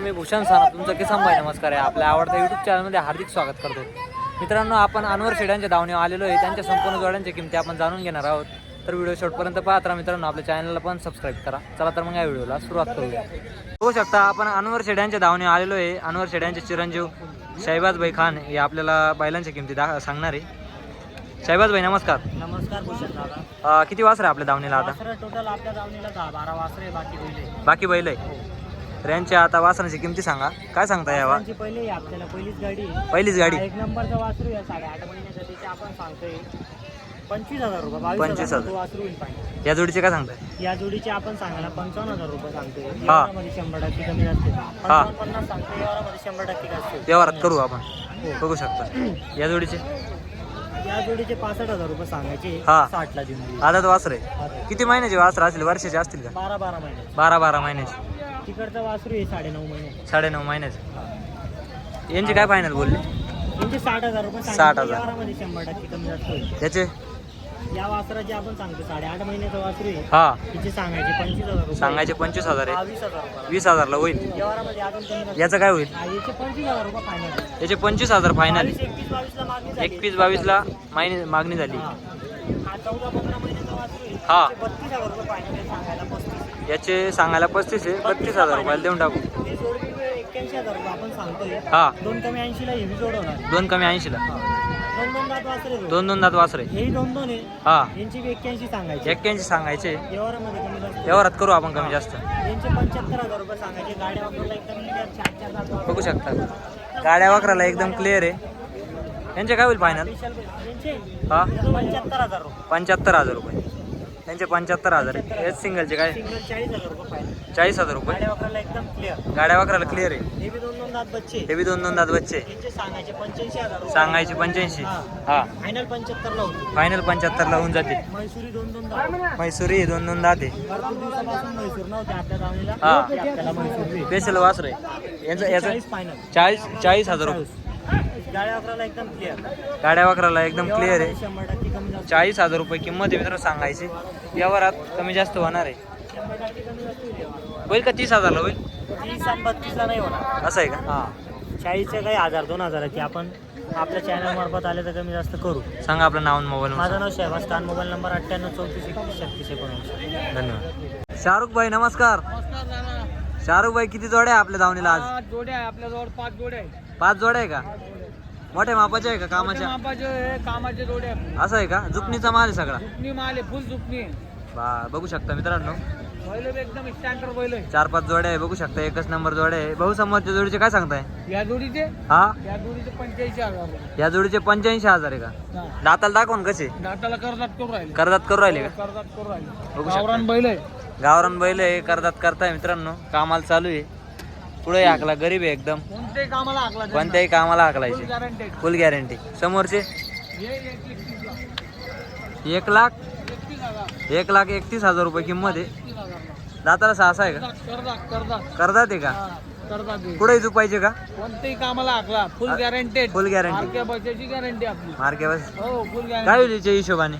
मी भूषण साना तुमचं किसान भाई नमस्कार आहे. आपल्या आवडत्या युट्यूब चॅनलमध्ये हार्दिक स्वागत करतो. मित्रांनो आपण अनवर शेड्यांच्या धावणीवर आलेलो आहे. त्यांच्या संपूर्ण जोड्यांच्या किमती आपण जाणून घेणार आहोत. तर व्हिडिओ शेवटपर्यंत पाहत राहा. मित्रांनो आपल्या चॅनलला पण सबस्क्राईब करा. चला तर मग या व्हिडिओला सुरुवात करूया. होऊ शकता आपण अनवर शेड्यांच्या धावणीवर आलेलो आहे. अनवर शेड्यांचे चिरंजीव शाहिबाज भाई खान हे आपल्याला बैलांच्या किमती दा सांगणार आहे. शाहिबाज भाई नमस्कार. नमस्कार भूषण दादा. अं, किती वासर आहे आपल्या धावणीला आता? टोटल आपल्या दावणीला दहा बारा वासरे बाकी पहिले बाकी बैल आहे. तर यांच्या आता वासरांची किमती सांगा. काय सांगता यावा त्यांची पहिले आपल्याला पहिलीच गाडी आहे. पहिलीच गाडी. हा एक नंबरचा वासरू आहे साडेआठ महिन्यासाठीचे आपण सांगतोय. पंचवीस हजार रुपये बावीस 25,000. हजार. वासरू होईल पाहिजे. या जोडीचे काय सांगताय? या जोडीचे आपण सांगायला पंचावन्न हजार रुपये सांगतोय. हा. व्यवहारामध्ये शंभर टक्के कमी असते. पंचावन्न पन्नास सांगतोय व्यवहारामध्ये शंभर टक्के असते व्यवहारात करू आपण. बघू शकता. या जोडीचे? या जोडीचे पासष्ट हजार रुपये सांगायचे. हा. साठला देऊन देऊ. आदात वासरे. किती महिन्याचे वासर असतील वर्षाचे असतील का? बारा बारा महिने बारा बारा महिन्याचे. तिकडचा वासरू आहे साडे नऊ महिने. साडेनऊ महिन्याचे यांचे काय फायनल बोलले? त्यांचे साठ हजार रुपये साठ. हजार. शंभर टक्के कमी जास्त होईल. त्याचे या वासराचे आपण सांगतो. साडेआठ महिन्याचा वासरू आहे. हा. तिचे सांगायचे पंचवीस हजार रुपये. सांगायचे पंचवीस हजार हा, आहे. वीस हजार रुपये. वीस हजारला होईल. व्यवहारामध्ये अजून कमी जास्त. याचं काय होईल? हा, याचे पंचवीस हजार रुपये फायनल याचे पंचवीस हजार फायनल बावीस एकवीस बावीसला मागणी झाली. एकवीस बावीसला मागणी मागणी झाली. हा. चौदा पंधरा महिन्याचा वासरू आहे. हा. त्याचे बत्तीस हजार रुपये फायनल सांगायला पस्तीस. याचे सांगायला पस्तीस आहे बत्तीस हजार रुपयाला देऊन टाकू. एक्क्याऐंशी हजार रुपये आपण सांगतोय हा. दोन कमी ऐंशीला. हेवी जोड होणार दोन कमी ऐंशीला दोन दोन दात वासरे. जोड. दोन दोन दात वासरे दोन दोन आहे हा. यांची बी एक्क्याऐंशी सांगायची. एक्क्याऐंशी सांगायचे व्यवहारामध्ये कमी जास्त व्यवहारात करू आपण कमी जास्त. यांचे पंच्याहत्तर हजार रुपये सांगायचे गाड्या एकदम clear, चार चार बघू शकता. गाड्या वाकराला एकदम क्लिअर आहे. यांचे काय होईल फायनल यांचे हा. पंच्याहत्तर हजार रुपये पंच्याहत्तर हजार रुपये. त्यांचे पंच्याहत्तर हजार आहे हेच सिंगलचे काय? सिंगल चाळीस हजार रुपये फायनल चाळीस हजार रुपये? गाड्या वापरायला एकदम क्लिअर गाड्या वाकराला क्लिअर आहे. हे बी दोन दोन दात बच्चे. हे बी दोन दोन दात बच्चे. यांचे सांगायचे पंच्याऐंशी हजार रुपये. सांगायचे पंच्याऐंशी. हा. फायनल पंच्याहत्तर ला होते. फायनल पंच्याहत्तरला होऊन जाते. म्हैसुरी दोन दोन दात. मैसुरी हे दोन दोन दात आहे. भरपूर दिवसापासून म्हैसूर नव्हते आपल्या दावणीला हा. ते आपल्याला म्हैसूर स्पेशल वासर आहे. यांचं याचं चाळीस फायनल चाळीस चाळीस हजार रुपये. गाड्या वापरायला एकदम क्लिअर गाड्या वाकराला एकदम क्लिअर आहे चाळीस हजार रुपये किंमत आहे मित्र सांगायची. व्यवहारात कमी जास्त होणार आहे. होईल का तीस हजारला होईल? तीस आणि बत्तीसला नाही होणार. असं आहे का? हा. चाळीसचे काही हजार दोन हजाराची आपण आपल्या चॅनल मार्फत आले तर कमी जास्त करू. सांगा आपलं नाव आणि मोबाईल माझं नाव शहबाज खान मोबाईल नंबर अठ्ठ्याण्णव चौतीस एकतीस छत्तीस एकोणऐंशी. धन्यवाद. शाहरुख भाई नमस्कार शाहरुख भाई किती जोड्या आहे आपल्या धावणीला आज? जोड्या आहे आपल्याजवळ पाच जोड्या आहे पाच जोड्या आहे का? मोठ्या मापाच्या आहे का कामाच्या? मापाचे कामाचे जोड्या आहे. असं आहे का? जुकनीचा माल आहे सगळा. माल आहे फुल बा बघू शकता मित्रांनो. बैल बी एकदम स्टँडर्ड बैल आहे. चार पाच जोड्या आहे बघू शकता. एकच नंबर जोड्या आहे. भाऊ समोरच्या जोडीचे काय सांगताय? या जोडीचे? हा? या जोडीचे पंच्याऐंशी हजार रुपये या जोडीचे पंच्याऐंशी हजार आहे का? हा. दाताला दाखवून कसे? दाताला कर्जात करू राहिले. करदात करू राहिले का? कर्जात करू राहिले. बघू शकता. गावरान बैल आहे. गावरान बैल आहे करदात करताय मित्रांनो. कामाला चालू आहे. पुढे हाकला गरीब आहे एकदम. कोणत्याही कामाला हाकला कोणत्याही कामाला हाकलायचे फुल गॅरंटी समोरचे? एक लाख. एक लाख? एकतीस हजार. रुपये किंमत आहे. दाताला सहा आहे का? करदात आहे का? आहे. पुढे झुपायचे का? कोणत्याही कामाला हाकला फुल गॅरंटेड फुल गॅरंटी बसायची गॅरंटी आपली. मार्के बस. हो काय गॅरंटी होईल हिशोबाने?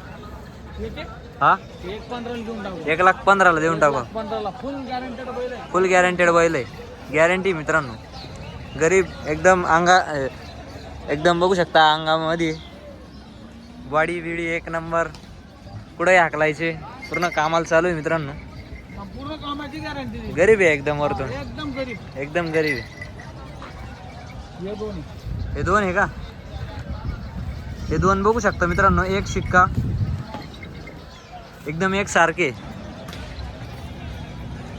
हा? एक पंधराला घेऊन टाकू. एक लाख पंधराला देऊन टाकू. पंधराला. फुल गॅरंटेड बैल फुल गॅरंटेड बैल आहे. गॅरंटी मित्रांनो. गरीब एकदम अंगा एकदम बघू शकता अंगामध्ये. वाडी बिडी एक नंबर. कुठे हाकलायचे. पूर्ण कामाला चालू आहे मित्रांनो. पूर्ण कामाची गॅरंटी गरीब आहे एकदम वरतून. एकदम गरीब. एकदम गरीब आहे. हे दोन हे दोन आहे का? हे दोन बघू शकता मित्रांनो. एक शिक्का. एकदम एक सारखे.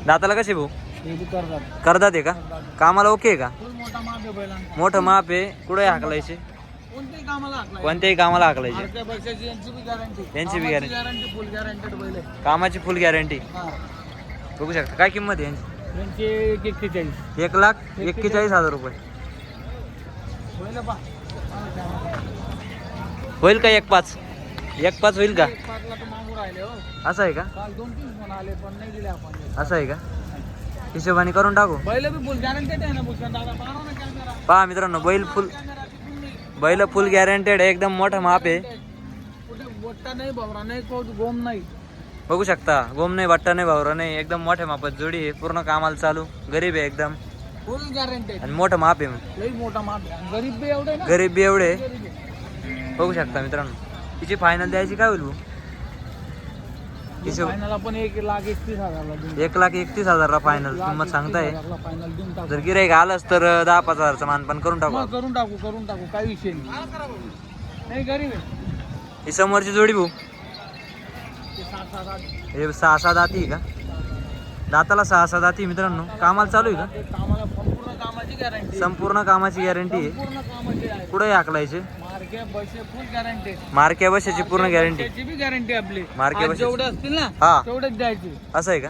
दाताला कसे भाऊ? करतात. आहे का? कामाला ओके आहे का? मोठा माप आहे कुठे हाकलायचे? कोणत्याही कामाला हाकला कोणत्याही कामाला हाकलायचे? यांची बी गॅरंटी कामाची फुल गॅरंटी बघू शकता. काय किंमत आहे यांची? एक एक्केचाळीस. एक लाख एक्केचाळीस हजार रुपये. होईल का एक पाच? एक पाच होईल का? हो. असं आहे का? असं आहे का? हिशोबाने करून टाकू. बैल बी फुल गॅरंटेड आहे ना भूषण दादा? पाहा ना कॅमेरा पहा मित्रांनो बैल फुल बैल फुल गॅरंटेड आहे एकदम मोठं माप आहे. कुठे बोट्टा नाही भवरा नाही कोट गोम नाही. बघू शकता गोम नाही बट्टा नाही भावरा नाही एकदम मोठ्या मापात जोडी आहे पूर्ण कामाला चालू गरीब आहे एकदम. फुल गॅरंटेड आणि मोठं माप आहे. लई मोठा माप गरीब बी एवढे ना? गरीब बी एवढे. आहे. आहे. बघू शकता मित्रांनो तिची फायनल द्यायची काय होईल भाऊ? हिशोब फायनल आपण एक लाख एकतीस देऊन एक लाख एकतीस हजारला फायनल किंमत सांगताय. फायनल देऊन टाकू. जर गिराईक आलंच तर दहा पाच हजारचं मानपान करून टाकू. करून टाकू करून टाकू. काही विषय नाही. नाही गरीब आहे. ही समोरची जोडी भाऊ. हे सहा सहा दाती आहे का? दाताला सहा सहा दाती मित्रांनो. कामाला चालू आहे का? संपूर्ण कामाची गॅरंटी संपूर्ण कामाची गॅरंटी आहे. कुठे हाकलायचे मार्के फुल गॅरंटी बशाची पूर्ण गॅरंटी त्याची बी गॅरंटी आपली. मार्के बसेस. जेवढे असतील ना हा. तेवढेच द्यायची. असं आहे का?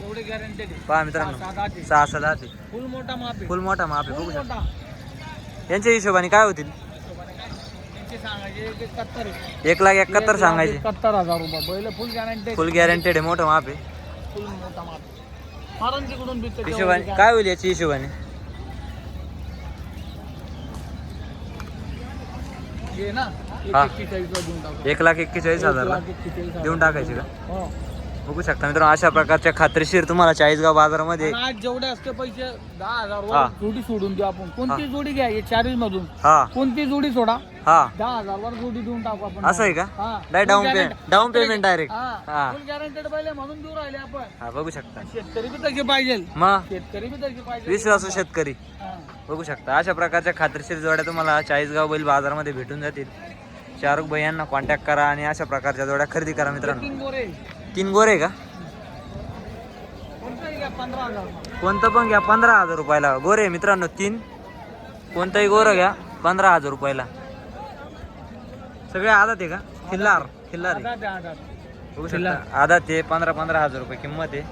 तेवढे गॅरंटी पहा मित्रांनो. सहा सहा दाती फुल मोठा माप आहे. फुल मोठा बघू शकता. मोठा. यांच्या हिशोबाने काय होतील? त्यांचे सांगायचे एक एकाहत्तर आहे. एक लाख एकाहत्तर सांगायचे. एकाहत्तर हजार रुपये. पहिले फुल गॅरंटी फुल गॅरंटेड आहे मोठं माप आहे. फुल मोठा माप हिशोबाने काय होईल याची हिशोबाने? घे ना एक हा. एक्केचाळीसला देऊन टाकू एक लाख एक्केचाळीस एक हजारला लाख एक्केचाळीस हजार. देऊन टाकायचे का हो बघू शकता मित्रांनो अशा प्रकारच्या खात्रीशीर तुम्हाला चाळीसगाव बाजारामध्ये. आज जेवढे असते पैसे दहा हजार हा. जोडी सोडून देऊ आपण. कोणती जोडी घ्या चारही मधून. हा. कोणती जोडी सोडा. हा. दहा हजार वर जोडी देऊन टाकू आपण. असं आहे का? हा. डाय Full down guarantee. Payment down payment direct हा. हा. फुल गॅरंटेड पहिले म्हणून देऊ राहिले आपण. हा बघू शकता. शेतकरी बी तसे पाहिजे. मग शेतकरी बी तसे पाहिजे. विश्वासू शेतकरी. हा. बघू शकता. अशा प्रकारच्या खात्रीशीर जोड्या तुम्हाला चाळीसगाव बैल बाजारामध्ये भेटून जातील. शाहरुख भाई यांना कॉन्टॅक्ट करा आणि अशा प्रकारच्या जोड्या खरेदी करा मित्रांनो. गोरे तीन गोरे का? कोणतं पण घ्या पंधरा हजार रुपयाला. गोरे मित्रांनो तीन. कोणतंही गोरं घ्या पंधरा हजार रुपयाला. सगळे आदात आहे का? खिल्लार खिल्लार आदात आहे पंधरा पंधरा हजार रुपये किंमत आहे.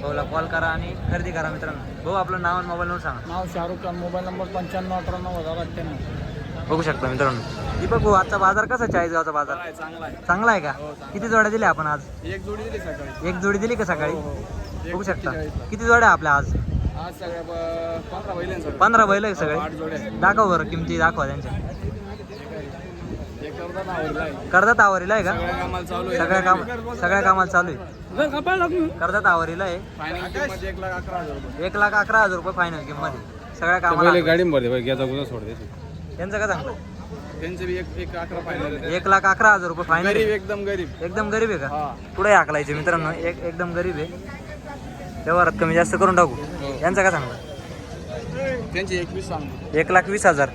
भाऊला कॉल करा आणि खरेदी करा मित्रांनो. भाऊ आपलं नाव आणि मोबाईल नंबर सांगा. नाव शाहरुख खान मोबाईल नंबर पंच्याण्णव अठ्ठ्याण्णव हजार अठ्ठ्याण्णव. बघू शकता मित्रांनो. दीपक भाऊ आजचा बाजार कसा आहे चाळीसगावचा बाजार? चांगला आहे चांगला आहे. का? किती जोड्या दिल्या आपण आज? एक जोडी दिली सकाळी. एक जोडी दिली का सकाळी? हो, बघू शकता. किती जोड्या आपल्या आज? आज सगळ्या पंधरा बैल आहे सगळे. दाखव बरं किमती दाखवा त्यांच्या. कर्जत आवरीला आहे. का? सगळ्या काम सगळ्या कामाला चालू आहे. कर्जत आवरीला आहे. फायनल किंमत एक लाख अकरा हजार रुपये. फायनल किंमत आहे. सगळ्या कामाला गाडी त्यांचं काय सांगतो त्यांचे बी एक एक अकरा फायनल एक लाख अकरा हजार रुपये फायनल गरीब एकदम गरीब. एकदम गरीब आहे का? हा. पुढे हाकलायचे मित्रांनो? एक एकदम गरीब आहे. व्यवहारात कमी जास्त करून टाकू. यांचं काय सांगतो त्यांचे एकवीस सांगतो एक लाख वीस हजार.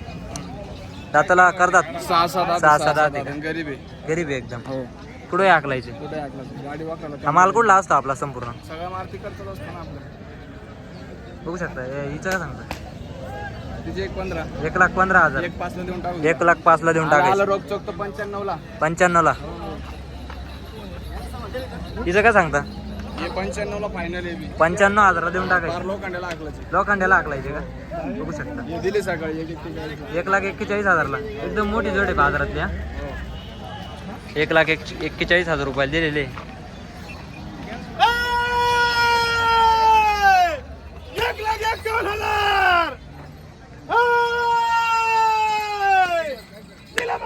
दाताला करतात. सहा सात सहा सात आठ आहे. गरीब आहे. गरीब आहे एकदम. हो. पुढे हाकलायचे कुठे ऐकला गाडी वाकायला हा माल कुठला असतो आपला संपूर्ण? सगळ्या मारती करतच असतो ना आपलं. बघू शकता. हे- हिचं काय सांगतो तिचे एक पंधरा. एक लाख पंधरा हजार. एक पाचला देऊन टाकू एक लाख पाचला देऊन आलं टाकायचं चौक तर पंच्याण्णवला. पंच्याण्णवला. हिचं काय सांगता? हे पंच्याण्णवला फायनल आहे बी. पंच्याण्णव हजारला देऊन फार टाकायचे लोखंडाला आकलाचे लोखंडाला हाकलायचे का? बघू शकता. हे दिले सकाळी एक एक एक लाख एक्केचाळीस हजारला. एकदम मोठी जोड आहे बाजारातली हा. एक लाख एक एक्केचाळीस हजार रुपयाला दिलेले लाख एकावन्न हजार दिला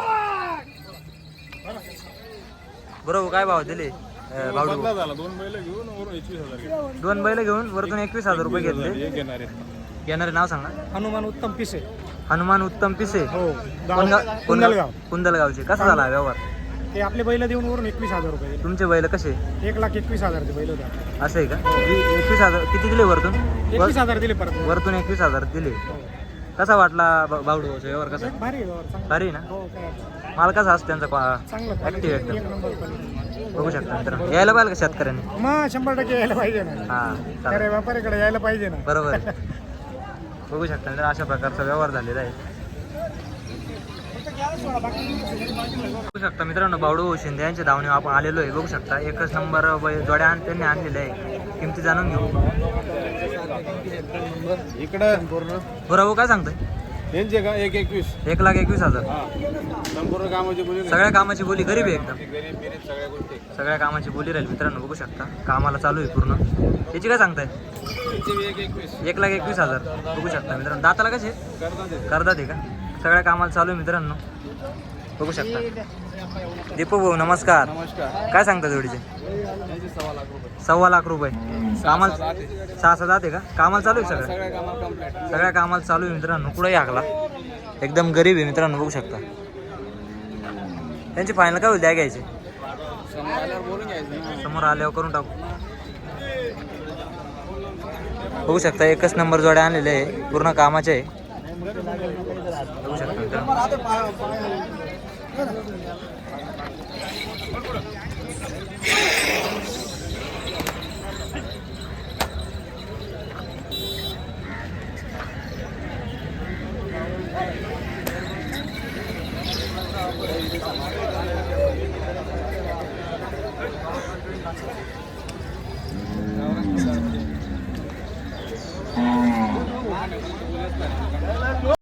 बरोबर काय भाव दिले? भावडू भाऊ? दोन बैल घेऊन वरून एकवीस हजार घेतले. दोन बैल घेऊन वरतून एकवीस हजार रुपये घेतले. घेणार नाव सांगा हनुमान उत्तम पिसे. हनुमान उत्तम पिसे. हो कोणगा- कुंदलगावचे. कसा झाला व्यवहार? ते आपले बैल देऊन वरून एकवीस हजार रुपये तुमचे बैल कसे? एक लाख एकवीस हजारचे बैल होते असे आहे का? एकवीस हजार किती दिले वरतून? एकवीस हजार दिले परत. वरतून एकवीस हजार दिले. कसा वाटला भावडू भाऊचा व्यवहार कसा? भारी आहे व्यवहार, चांगला. भारी ना? हो काय? माल कसा असतो त्यांचा चांगलं ऍक्टिव्ह एकदम? एक नंबर quality. बघू शकता मित्रांनो. यायला पाहिजे का शेतकऱ्यांनी? मग शंभर टक्के यायला पाहिजे ना. हा चालेल. व्यापारीकडे यायला पाहिजे ना. बरोबर. आहे. बघू शकता मित्रांनो अशा प्रकारचा व्यवहार झालेला आहे. बघू शकता मित्रांनो बावडू शिंदे यांच्या धावणे आपण आलेलो आहे. बघू शकता एकच नंबर जोड्या आण- त्यांनी आणलेल्या आहे. किमती जाणून घेऊ. इकडं. बरं भाऊ काय सांगताय? यांचे का? एक एकवीस. एक लाख एकवीस हजार. संपूर्ण कामाची बोली सगळ्या कामाची बोली गरीब आहे एकदम. सगळ्या कामाची बोली राहील मित्रांनो बघू शकता. कामाला चालू आहे पूर्ण. याची काय सांगताय? एक लाख एकवीस हजार. बघू शकता मित्रांनो. दाताला कसे. करतात आहे का? सगळ्या कामाला चालू आहे मित्रांनो. बघू शकता. दीपू भाऊ नमस्कार. नमस्कार. काय सांगता जोडीचे? सव्वा लाख रुपये. कामाला. सहा सात आहे का? कामाला चालू आहे सगळं? सगळ्या कामाला कंप्लीट सगळ्या कामाला चालू आहे मित्रांनो. कुठंही हाकला एकदम गरीब आहे मित्रांनो बघू शकता. त्यांची फायनल काय होईल? द्या घ्यायचे. समोर आल्यावर करून टाकू. बघू शकता एकच नंबर जोड्या आणलेले आहे. पूर्ण कामाचे आहे. बघू शकता